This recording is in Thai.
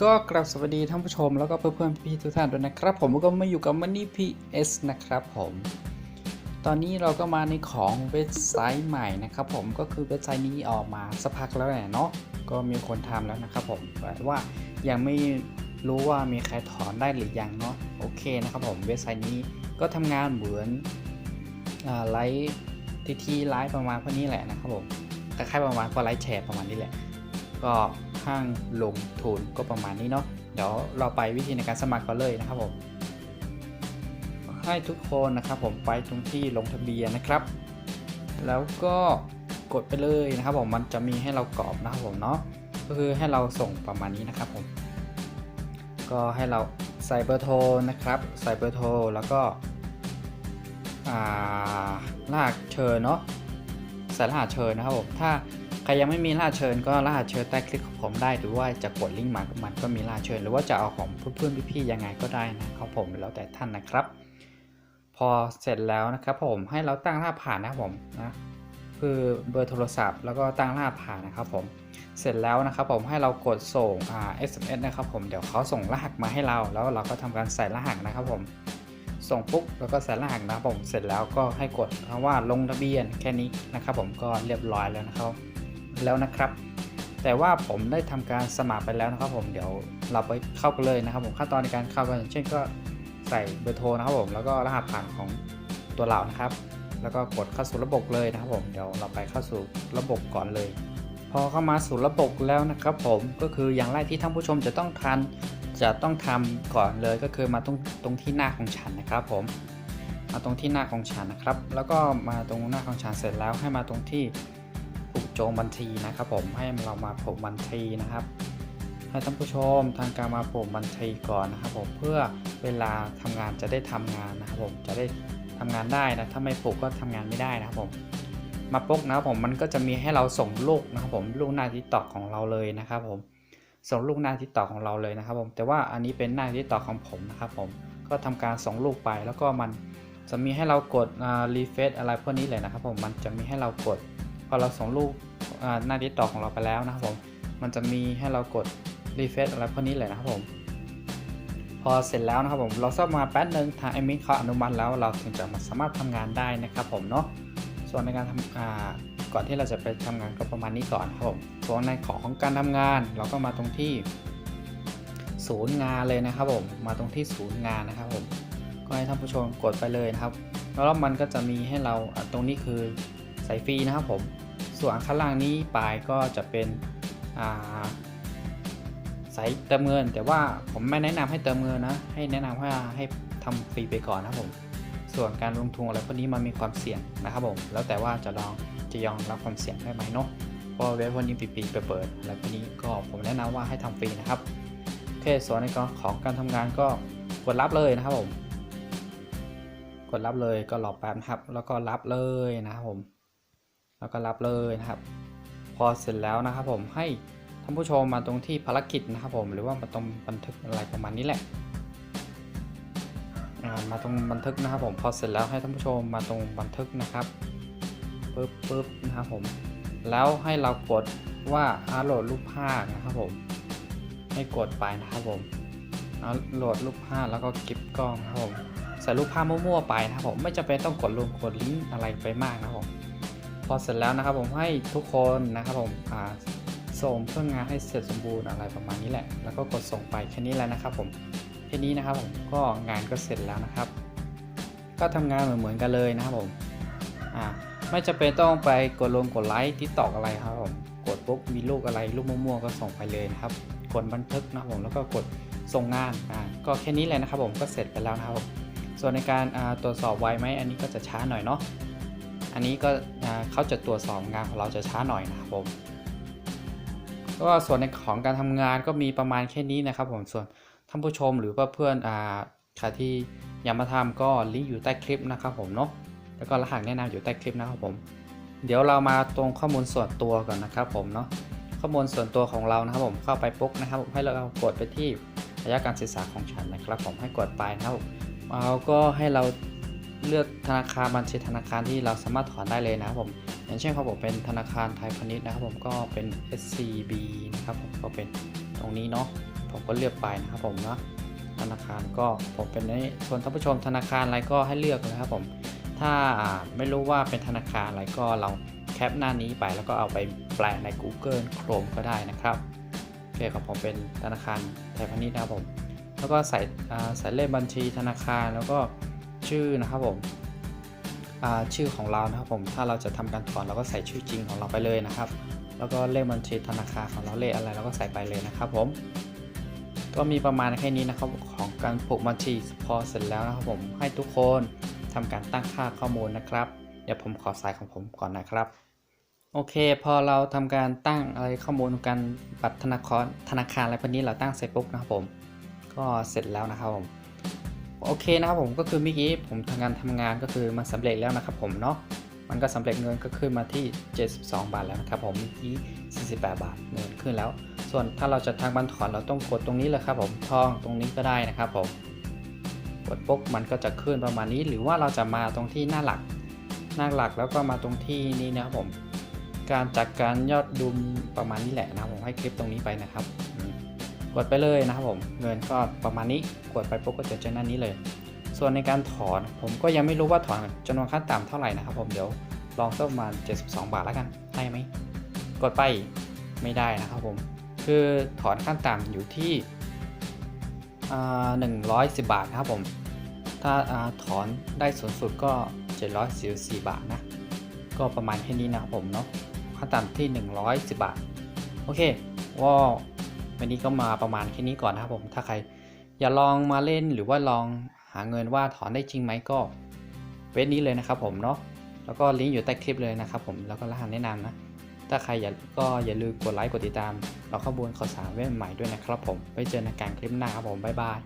ก็กราบสวัสดีท่านผู้ชมแล้วก็เพื่อนๆพี่ทุกท่านด้วยนะครับ ผมก็มาอยู่กับมันนี่พีเอสนะครับผม ตอนนี้เราก็มาในของเว็บไซต์ใหม่นะครับผมก็คือเว็บไซต์นี้ออกมาสักพักแล้วแหละเนาะก็มีคนทำแล้วนะครับผมแต่ว่ายังไม่รู้ว่ามีใครถอนได้หรือยังเนาะโอเคนะครับผมเว็บไซต์นี้ก็ทำงานเหมือนไลฟ์ทีทีไลฟ์ประมาณพวกนี้แหละนะครับผมคล้ายๆประมาณก็ไลฟ์แชร์ประมาณนี้แหละ ก็ ห้างลงทุนก็ประมาณนี้เนาะเดี๋ยวเราไปวิธีในการสมัครกันเลยนะครับผมให้ทุกคนนะครับผมไปตรงที่ลงทะเบียนนะครับ แล้วก็กดไปเลยนะครับผมมันจะมีให้เรากรอกนะครับผมเนาะก็คือให้เราส่งประมาณนี้นะครับผม ก็ให้เราใส่เบอร์โทรนะครับ ใส่เบอร์โทรแล้วก็อ่ารหัสเชิญเนาะใส่รหัสเชิญนะครับผมถ้า ใครยังไม่มีรหัสเชิญก็รหัสเชิญใต้คลิปของผมได้หรือว่าจะกดลิงก์มามันก็มีรหัสเชิญ หรือว่าจะเอาของเพื่อนๆพี่ๆยังไงก็ได้นะครับผมแล้วแต่ท่านนะครับ พอเสร็จแล้วนะครับผมให้เราตั้งรหัสผ่านนะครับผมนะคือเบอร์โทรศัพท์แล้วก็ตั้งรหัสผ่านนะครับผมเสร็จแล้วนะครับผมให้เรากดส่งอ่า SMS นะครับผมเดี๋ยวเขาส่งรหัสมาให้เรา แล้วเราก็ทำการใส่รหัสนะครับผมส่งปุ๊บแล้วก็ใส่รหัสนะครับผมเสร็จแล้วก็ให้กดคำว่าลงทะเบียนแค่นี้นะครับผมก็เรียบร้อยแล้วนะครับ แล้วนะครับ แต่ว่าผมได้ทำการสมัครไปแล้วนะครับผมเดี๋ยวเราไปเข้ากันเลยนะครับผมขั้นตอนในการเข้าก็อย่างเช่นก็ใส่เบอร์โทรนะครับผมแล้วก็รหัสผ่านของตัวเรานะครับ แล้วก็กดเข้าสู่ระบบเลยนะครับผมเดี๋ยวเราไปเข้าสู่ระบบก่อนเลย พอเข้ามาสู่ระบบแล้วนะครับ ผมก็คืออย่างแรกที่ท่านผู้ชมจะต้องทันจะต้องทำก่อนเลยก็คือมาตรงตรงที่หน้าของฉันนะครับ ผมมาตรงที่หน้าของฉันนะครับ แล้วก็มาตรงหน้าของฉันเสร็จแล้วให้มาตรงที่ โจงบัญชีนะครับผมให้เรามาผูกบัญชีนะครับ ให้ท่านผู้ชมทางการมาผูกบัญชีก่อนนะครับ ผมเพื่อเวลาทำงานจะได้ทำงานนะครับ ผมจะได้ทำงานได้นะถ้าไม่ผูกก็ทำงานไม่ได้นะครับผมมาปุ๊กนะครับผมมันก็จะมีให้เราส่งลูกนะครับผมลูกหน้าทิกตอกของเราเลยนะครับผมส่งลูกหน้าทิกตอกของเราเลยนะครับ ผมแต่ว่าอันนี้เป็นหน้าทิกตอกของผมนะครับ ผมก็ทำการส่งลูกไปแล้วก็มันจะมีให้เรากดรีเฟซอะไรพวกนี้เลยนะครับ ผมมันจะมีให้เรากดพอเราส่งลูก หน้าทิกตอกของเราไปแล้วนะครับผม มันจะมีให้เรากดรีเฟซอะไรพวกนี้เลยนะครับผม พอเสร็จแล้วนะครับผม เราสักมาแป๊บนึงทางไอมิเขาอนุมัติแล้วเราถึงจะมาสามารถทำงานได้นะครับผมเนาะ ส่วนในการทำก่อนที่เราจะไปทำงานก็ประมาณนี้ก่อนครับผม ส่วนในของของการทำงาน เราก็มาตรงที่ศูนย์งานเลยนะครับผม มาตรงที่ศูนย์งานนะครับผม ก็ให้ท่านผู้ชมกดไปเลยนะครับ แล้วมันก็จะมีให้เราตรงนี้คือสายฟรีนะครับผม ส่วนข้างล่างนี้ปลายก็จะเป็นสายเติมเงิน แต่ว่าผมไม่แนะนำให้เติมเงินนะ ให้แนะนำว่าให้ทำฟรีไปก่อนนะผม ส่วนการลงทุนอะไรพวกนี้มันมีความเสี่ยงนะครับผม แล้วแต่ว่าจะลองจะยอมรับความเสี่ยงได้ไหมเนาะเพราะเว็บพวกนี้ปีๆไปเปิดอะไรพวกนี้ก็ผมแนะนำว่าให้ทำฟรีนะครับโอเคส่วนในกรของการทำงานก็กดรับเลยนะครับผม กดรับเลยก็รอแป๊บนะครับ แล้วก็รับเลยนะครับผม แล้วก็รับเลยนะครับ พอเสร็จแล้วนะครับผมให้ท่านผู้ชมมาตรงที่ภารกิจนะครับผมหรือว่ามาตรงบันทึกอะไรประมาณนี้แหละมาตรงบันทึกนะครับผมพอเสร็จแล้วให้ท่านผู้ชมมาตรงบันทึกนะครับปึ๊บปึ๊บนะครับผมแล้วให้เรากดว่าอาโหลดรูปภาพนะครับผมให้กดไปนะครับผมเอาโหลดรูปภาพแล้วก็เก็บกล้องนะครับผมใส่รูปภาพมั่วๆไปนะครับผมไม่จำเป็นต้องกดลงกดลิงก์อะไรไปมากนะครับผม อเสร็จแล้วนะครับผมให้ทุกคนนะครับผมส่งเครื่องงานให้เสร็จสมบูรณ์อะไรประมาณนี้แหละ แล้วก็กดส่งไปแค่นี้แหละนะครับผมทีนี้นะครับผมก็งานก็เสร็จแล้วนะครับ ก็ทำงานเหมือนเหมือนกันเลยนะครับผมอ่าไม่จำเป็นต้องไปกดลงกดไลค์ที่ตอกอะไรครับผมกดปุ๊บมีลูกอะไรลูกมั่วๆก็ส่งไปเลยนะครับกดบันทึกนะครับผมแล้วก็กดส่งงานอ่าก็แค่นี้เลยนะครับผมก็เสร็จไปแล้วนะครับผมส่วนในการตรวจสอบไวไหมอันนี้ก็จะช้าหน่อยเนาะ อันนี้ก็เขาจะตรวจสอบงานของเราจะช้าหน่อยนะครับผมก็ส่วนในของการทำงานก็มีประมาณแค่นี้นะครับผมส่วนท่านผู้ชมหรือว่าเพื่อนอ่าใครที่อยากมาทำก็ลิงก์อยู่ใต้คลิปนะครับผมเนาะแล้วก็รหัสแนะนำอยู่ใต้คลิปนะครับผม เดี๋ยวเรามาตรงข้อมูลส่วนตัวก่อนนะครับผมเนาะข้อมูลส่วนตัวของเรานะครับผมเข้าไปปุ๊บนะครับผมให้เรากดไปที่ระยะการศึกษาของฉันนะครับ ผมให้กดไปนะครับเราก็ให้เรา เลือกธนาคารบัญชีธนาคารที่เราสามารถถอนได้เลยนะครับผม อย่างเช่นครับผมเป็นธนาคารไทยพาณิชย์นะครับผมก็เป็น SCB นะครับผมก็เป็นตรงนี้เนาะผมก็เลือกไปนะครับผมนะธนาคารก็ผมเป็นในส่วนท่านผู้ชมธนาคารอะไรก็ให้เลือกเลยครับผม ถ้าไม่รู้ว่าเป็นธนาคารอะไรก็เราแคปหน้านี้ไปแล้วก็เอาไปแปลใน Google Chrome ก็ได้นะครับโอเคครับผมเป็นธนาคารไทยพาณิชย์นะครับผม แล้วก็ใส่ใส่เลขบัญชีธนาคารแล้วก็ ชื่อนะครับผมชื่อของเรานะครับผมถ้าเราจะทำการถอนเราก็ใส่ชื่อจริงของเราไปเลยนะครับ แล้วก็เลขบัญชีธนาคารของเราเลขอะไรเราก็ใส่ไปเลยนะครับผมก็มีประมาณแค่นี้นะครับของการผูกบัญชีพอเสร็จแล้วนะครับผมให้ทุกคนทำการตั้งค่าข้อมูลนะครับ เดี๋ยวผมขอสายของผมก่อนนะครับ โอเค พอเราทำการตั้งอะไรข้อมูลการบัตรธนาคารธนาคารอะไรพวกนี้เราตั้งเสร็จปุ๊บนะครับผม ก็เสร็จแล้วนะครับผม โอเคนะครับผมก็คือเมื่อกี้ผมทำงานทำงานก็คือมันสำเร็จแล้วนะครับผมเนาะมันก็สำเร็จเงินก็ขึ้นมาที่ 72 บาทแล้วนะครับผมเมื่อกี้48 บาทเงินขึ้นแล้ว ส่วนถ้าเราจะทางบันถอนเราต้องกดตรงนี้เลยครับผมทองตรงนี้ก็ได้นะครับผมกดปุ๊บมันก็จะขึ้นประมาณนี้ หรือว่าเราจะมาตรงที่หน้าหลัก หน้าหลักแล้วก็มาตรงที่นี้นะครับผม การจัดการยอดดุมประมาณนี้แหละนะผมให้คลิปตรงนี้ไปนะครับอื กดไปเลยนะครับผมเงินก็ประมาณนี้กดไปปุ๊บก็จะเจอหน้านี้เลย ส่วนในการถอนผมก็ยังไม่รู้ว่าถอนจำนวนขั้นต่ำเท่าไหร่นะครับผมเดี๋ยวลองสักประมาณ 72 บาทแล้วกันได้ไหมกดไปไม่ได้นะครับผมคือถอนขั้นต่ำอยู่ที่อ่า110 บาทนะครับผม ถ้าอาถอนได้สูงสุดก็ 744 บาทนะ ก็ประมาณแค่นี้นะครับผมเนาะ ขั้นต่ำที่ 110 บาท โอเคว่า วันนี้ก็มาประมาณแค่นี้ก่อนนะครับผม ถ้าใครอยากลองมาเล่นหรือว่าลองหาเงินว่าถอนได้จริงไหมก็เว็บนี้เลยนะครับผมเนาะ แล้วก็ลิงก์อยู่ใต้คลิปเลยนะครับผม แล้วก็รหัสแนะนำนะ ถ้าใครอยากก็อย่าลืมกดไลค์กดติดตาม เราข้อมูลข่าวสารเว็บใหม่ด้วยนะครับผม ไว้เจอในการคลิปหน้าครับผม บ๊ายบาย